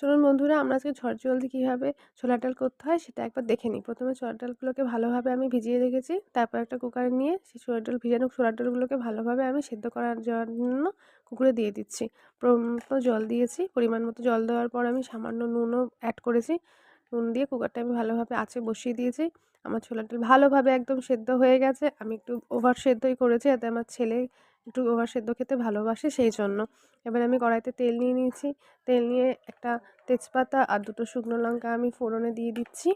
চলুন বন্ধুরা, আমরা আজকে ঝট জলদি কীভাবে ছোলার ডাল করতে হয় সেটা একবার দেখে নিই। প্রথমে ছোলার ডালগুলোকে ভালোভাবে আমি ভিজিয়ে রেখেছি, তারপর একটা কুকারে নিয়ে সেই ছোলার ডাল ভিজানো ছোলার ডালগুলোকে ভালোভাবে আমি সেদ্ধ করার জন্য কুকুরে দিয়ে দিচ্ছি। মতো জল দিয়েছি, পরিমাণ মতো জল দেওয়ার পর আমি সামান্য নুনও অ্যাড করেছি। নুন দিয়ে কুকারটা আমি ভালোভাবে আঁচে বসিয়ে দিয়েছি। আমার ছোলার ডাল ভালোভাবে একদম সেদ্ধ হয়ে গেছে। আমি একটু ওভার সেদ্ধই করেছি যাতে আমার ছেলে একটু ওভার সেদ্ধ খেতে ভালোবাসে সেই জন্য এবার আমি কড়াইতে তেল নিয়ে নিয়েছি। তেল নিয়ে একটা তেজপাতা আর দুটো শুকনো লঙ্কা আমি ফোড়নে দিয়ে দিচ্ছি।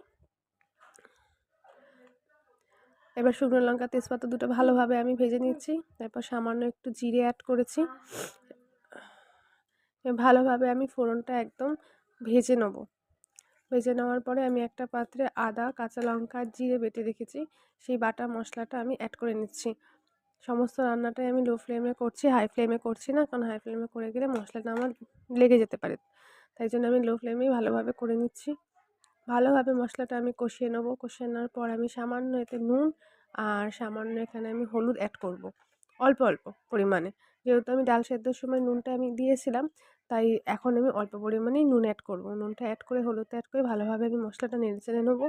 এবার শুকনো লঙ্কা, তেজপাতা দুটো ভালোভাবে আমি ভেজে নিচ্ছি। তারপর সামান্য একটু জিরে অ্যাড করেছি। ভালোভাবে আমি ফোড়নটা একদম ভেজে নেব। ভেজে নেওয়ার পরে আমি একটা পাত্রে আদা, কাঁচা লঙ্কা জিরে বেটে রেখেছি। সেই বাটা মশলাটা আমি অ্যাড করে নিচ্ছি। সমস্ত রান্নাটাই আমি লো ফ্লেমে করছি হাই ফ্লেমে করছি না, কারণ হাই ফ্লেমে করে গেলে মশলাটা আমার লেগে যেতে পারে। তাই জন্য আমি লো ফ্লেমেই ভালোভাবে করে নিচ্ছি। ভালোভাবে মশলাটা আমি কষিয়ে নেব। কষিয়ে নেওয়ার পর আমি সামান্য এতে নুন আর সামান্য এখানে আমি হলুদ অ্যাড করব। অল্প অল্প পরিমাণে। যেহেতু আমি ডাল সেদ্ধর সময় নুনটা আমি দিয়েছিলাম, তাই এখন আমি অল্প পরিমাণেই নুন অ্যাড করব। নুনটা অ্যাড করে, হলুদটা অ্যাড করে ভালোভাবে আমি মশলাটা নেড়ে চেড়ে নেব।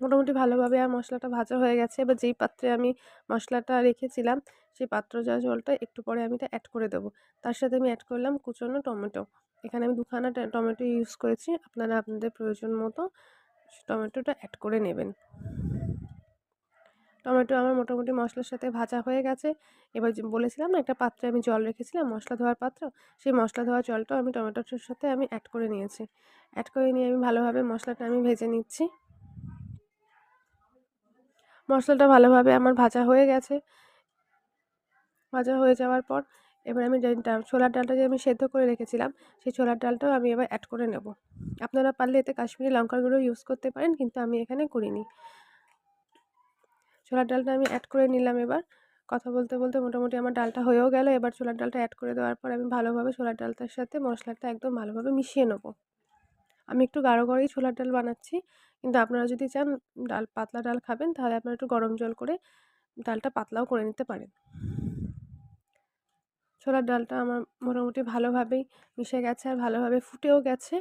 মোটামুটি ভালোভাবে আর মশলাটা ভাজা হয়ে গেছে। এবার যেই পাত্রে আমি মশলাটা রেখেছিলাম, সেই পাত্র যা জলটা একটু পরে আমি এটা অ্যাড করে দেবো। তার সাথে আমি অ্যাড করলাম কুচনো টমেটো। এখানে আমি দুখানা টমেটো ইউজ করেছি। আপনারা আপনাদের প্রয়োজন মতো টমেটোটা অ্যাড করে নেবেন। টমেটো আমার মোটামুটি মশলার সাথে ভাজা হয়ে গেছে। এবার বলেছিলাম না, একটা পাত্রে আমি জল রেখেছিলাম, মশলা ধোয়ার পাত্র। সেই মশলা ধোয়ার জলটাও আমি টমেটোটার সাথে আমি অ্যাড করে নিয়েছি। অ্যাড করে নিয়ে আমি ভালোভাবে মশলাটা আমি ভেজে নিচ্ছি। মশলাটা ভালোভাবে আমার ভাজা হয়ে গেছে। ভাজা হয়ে যাওয়ার পর এবার আমি ছোলার ডালটা যে আমি সেদ্ধ করে রেখেছিলাম, সেই ছোলার ডালটাও আমি এবার অ্যাড করে নেব। আপনারা পারলে এতে কাশ্মীরি লঙ্কার গুঁড়ো ইউজ করতে পারেন, কিন্তু আমি এখানে করিনি। ছোলার ডালটা আমি অ্যাড করে নিলাম এবার। কথা বলতে বলতে মোটামুটি আমার ডালটা হয়েও গেল। এবার ছোলার ডালটা অ্যাড করে দেওয়ার পর আমি ভালোভাবে ছোলার ডালটার সাথে মশলাটা একদম ভালোভাবে মিশিয়ে নেব। আমি একটু গাঢ় করেই ছোলার ডাল বানাচ্ছি। কিন্তু আপনারা যদি চান ডাল, পাতলা ডাল খাবেন, তাহলে আপনারা একটু গরম জল করে ডালটা পাতলাও করে নিতে পারেন। ছোলার ডালটা আমার মোটামুটি ভালোভাবেই মিশে গেছে আর ভালোভাবে ফুটেও গেছে।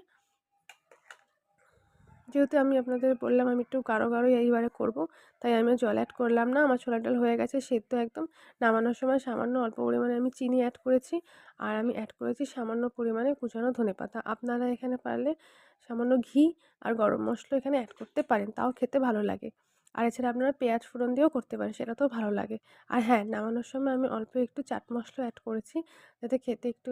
যেহেতু আমি আপনাদের বললাম আমি একটু গাঢ় গাঢ়ই এইবারে করব, তাই আমি জল অ্যাড করলাম না, আমার ছোলার ডাল হয়ে গেছে, সেদ্ধ একদম। নামানোর সময় সামান্য অল্প পরিমাণে আমি চিনি অ্যাড করেছি, আর আমি অ্যাড করেছি সামান্য পরিমাণে কুচানো ধনে পাতা। আপনারা এখানে পারলে সামান্য ঘি আর গরম মশলা এখানে অ্যাড করতে পারেন, তাও খেতে ভালো লাগে। আর এছাড়া আপনারা পেঁয়াজ ফোড়ন দিয়েও করতে পারেন সেটা তো ভালো লাগে। আর হ্যাঁ নামানোর সময় আমি অল্প একটু চাট মশলা অ্যাড করেছি, যাতে খেতে একটু